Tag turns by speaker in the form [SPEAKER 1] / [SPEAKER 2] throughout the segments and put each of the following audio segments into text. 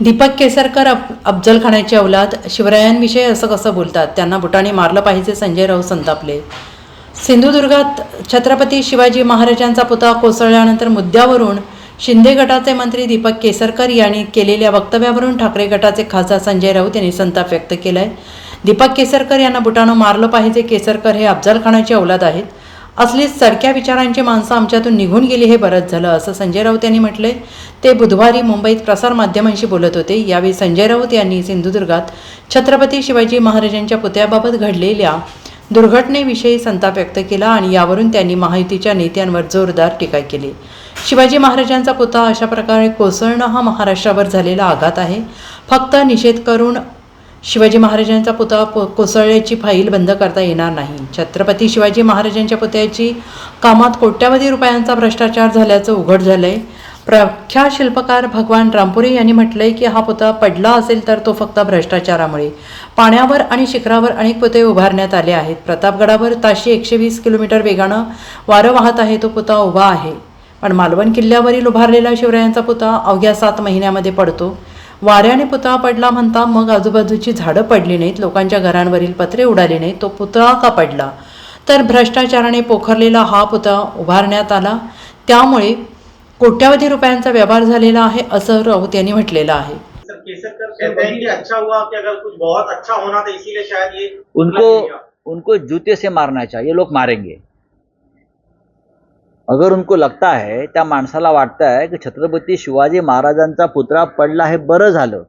[SPEAKER 1] दीपक केसरकर अफ अफजल खानाची औलाद शिवरायांविषयी असं कसं बोलतात? त्यांना बुटाने मारलं पाहिजे संजय राऊत संतापले. सिंधुदुर्गात छत्रपती शिवाजी महाराजांचा पुतळा कोसळल्यानंतर मुद्द्यावरून शिंदे गटाचे मंत्री दीपक केसरकर यांनी केलेल्या वक्तव्यावरून ठाकरे गटाचे खासदार संजय राऊत यांनी संताप व्यक्त केला आहे दीपक केसरकर यांना बुटानं मारलं पाहिजे केसरकर हे अफजल खानाची औलाद आहेत. असलीच सरक्या विचारांची माणसं आमच्यातून निघून गेली हे बरंच झालं असं संजय राऊत यांनी म्हटलंय. ते बुधवारी मुंबईत प्रसारमाध्यमांशी बोलत होते. यावेळी संजय राऊत यांनी सिंधुदुर्गात छत्रपती शिवाजी महाराजांच्या पुतळ्याबाबत घडलेल्या दुर्घटनेविषयी संताप व्यक्त केला आणि यावरून त्यांनी महायुतीच्या नेत्यांवर जोरदार टीका केली. शिवाजी महाराजांचा पुतळा अशा प्रकारे कोसळणं हा महाराष्ट्रावर झालेला आघात आहे. फक्त निषेध करून शिवाजी महाराजांचा पुतळा पो कोसळल्याची फाईल बंद करता येणार नाही. छत्रपती शिवाजी महाराजांच्या पुतळ्याची कामात कोट्यावधी रुपयांचा भ्रष्टाचार झाल्याचं उघड झालं आहे प्रख्यात शिल्पकार भगवान रामपुरे यांनी म्हटलंय की हा पुतळा पडला असेल तर तो फक्त भ्रष्टाचारामुळे. पाण्यावर आणि शिखरावर अनेक पुतळे उभारण्यात आले आहेत. प्रतापगडावर ताशी एकशे वीस किलोमीटर वेगानं वारं वाहत आहे तो पुतळा उभा आहे. पण मालवण किल्ल्यावरील उभारलेला शिवरायांचा पुतळा अवघ्या सात महिन्यामध्ये पडतो. वाऱ्याने पुतळा पडला म्हणता मग आजूबाजूची झाडं पडली नाहीत लोकांच्या घरांवरील पत्रे उडाले नाहीत तो पुतळा का पडला? तर भ्रष्टाचाराने पोखरलेला हा पुतळा उभारण्यात आला. त्यामुळे कोट्यावधी रुपयांचा व्यवहार झालेला आहे असं राऊत यांनी म्हटलेलं आहे.
[SPEAKER 2] सर केसरकर कहते हैं कि अच्छा हुआ कि अगर कुछ बहुत अच्छा होना था इसीलिए शायद ये
[SPEAKER 3] उनको उनको जूते से मारना चाहिए लोग मारेंगे। अगर उनको लगता है त्या माणसाला वाटतं आहे की छत्रपती शिवाजी महाराजांचा पुतळा पडला हे बरं झालं.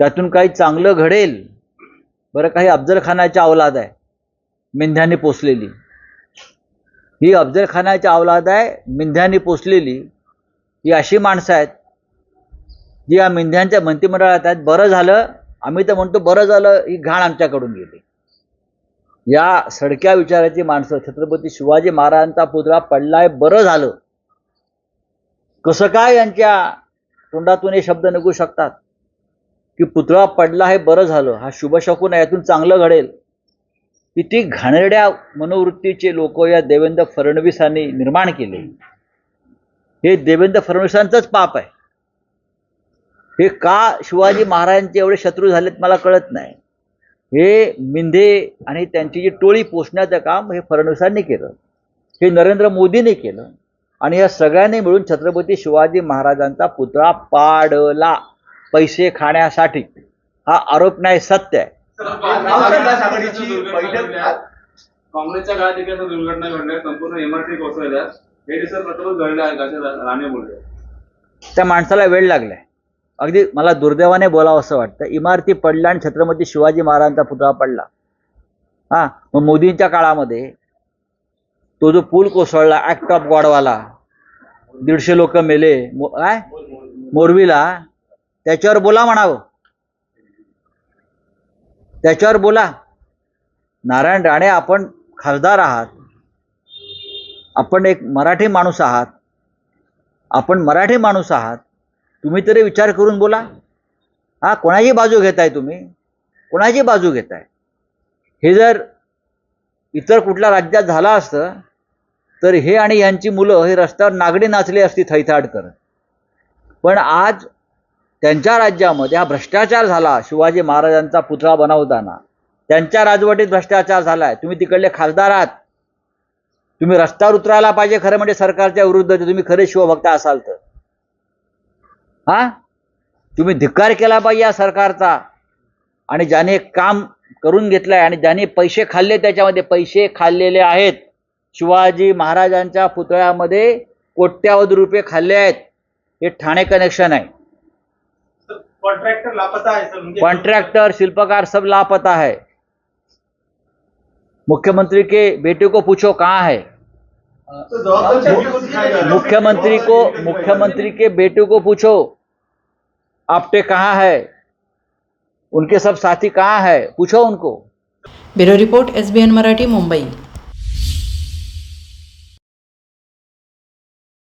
[SPEAKER 3] त्यातून काही चांगलं घडेल. बरं काही अफजलखानाची अवलाद आहे मेंढ्याने पोचलेली ही अफजलखानाची अवलाद आहे मेंढ्याने पोचलेली ही अशी माणसं आहेत जी या मेंढ्यांच्या मंत्रिमंडळात आहेत. बरं झालं आम्ही तर म्हणतो बरं झालं ही घाण आमच्याकडून गेली. या सडक्या विचाराची माणसं छत्रपती शिवाजी महाराजांचा पुतळा पडलाय बरं झालं. कसं काय यांच्या तोंडातून हे शब्द निघू शकतात? की पुतळा पडला हे बरं झालं हा शुभशकून आहे यातून चांगलं घडेल. किती घाणेरड्या मनोवृत्तीचे लोक या देवेंद्र फडणवीसांनी निर्माण केले. हे देवेंद्र फडणवीसांचंच पाप आहे. हे का शिवाजी महाराजांचे एवढे शत्रू झालेत मला कळत नाही. हे मिंधे आणि त्यांची जी टोळी पोचण्याचं काम हे फडणवीसांनी केलं. हे नरेंद्र मोदींनी केलं. आणि या सगळ्यांनी मिळून छत्रपती शिवाजी महाराजांचा पुतळा पाडला. पैसे खाण्यासाठी. हा आरोप नाही सत्य आहे.
[SPEAKER 4] काँग्रेसच्या काळात देखील असं दुर्घटना घडल्या संपूर्ण इमारती कोसळल्या. हे प्रथमच घडलं आहे राणे बोलले.
[SPEAKER 3] त्या माणसाला वेळ लागलाय. अगदी मला दुर्दैवाने बोलावं असं वाटतं. इमारती पडल्या आणि छत्रपती शिवाजी महाराजांचा पुतळा पडला. हा मग मोदींच्या काळामध्ये तो जो पूल कोसळला ऍक्ट ऑफ गॉडवाला दीडशे लोक मेले काय? मोरवीला त्याच्यावर बोला म्हणावं. त्याच्यावर बोला. नारायण राणे आपण खासदार आहात. आपण एक मराठी माणूस आहात. आपण मराठी माणूस आहात. तुम्ही तरी विचार करून बोला. हा कोणाची बाजू घेताय तुम्ही? कोणाची बाजू घेताय? हे जर इतर कुठल्या राज्यात झालं असतं तर हे आणि यांची मुलं हे रस्त्यावर नागडी नाचली असती थैथाड करत. पण आज त्यांच्या राज्यामध्ये हा भ्रष्टाचार झाला. शिवाजी महाराजांचा पुतळा बनवताना त्यांच्या राजवटीत भ्रष्टाचार झालाय. तुम्ही तिकडले खासदार आहात. तुम्ही रस्त्यावर उतरायला पाहिजे खरं म्हणजे सरकारच्या विरुद्ध. तुम्ही खरे शिवभक्त असाल तर. हा? तुम्ही धिक्कार केला पाहिजे या सरकारचा. आणि ज्याने काम करून घेतलंय आणि ज्याने पैसे खाल्ले त्याच्यामध्ये पैसे खाल्लेले आहेत. शिवाजी महाराजांच्या पुतळ्यामध्ये कोट्यावधी रुपये खाल्ले आहेत. हे ठाणे कनेक्शन आहे.
[SPEAKER 2] कॉन्ट्रॅक्टर लापता है उनके
[SPEAKER 3] कॉन्ट्रैक्टर शिल्पकार सब लापता है. मुख्यमंत्री के बेटे को पूछो कहाँ है?
[SPEAKER 2] तो
[SPEAKER 3] मुख्यमंत्री को मुख्यमंत्री के बेटे को पूछो। आपटे कहाँ है? उनके सब साथी कहाँ है? पूछो उनको।
[SPEAKER 1] Bureau report S B N Marathi Mumbai.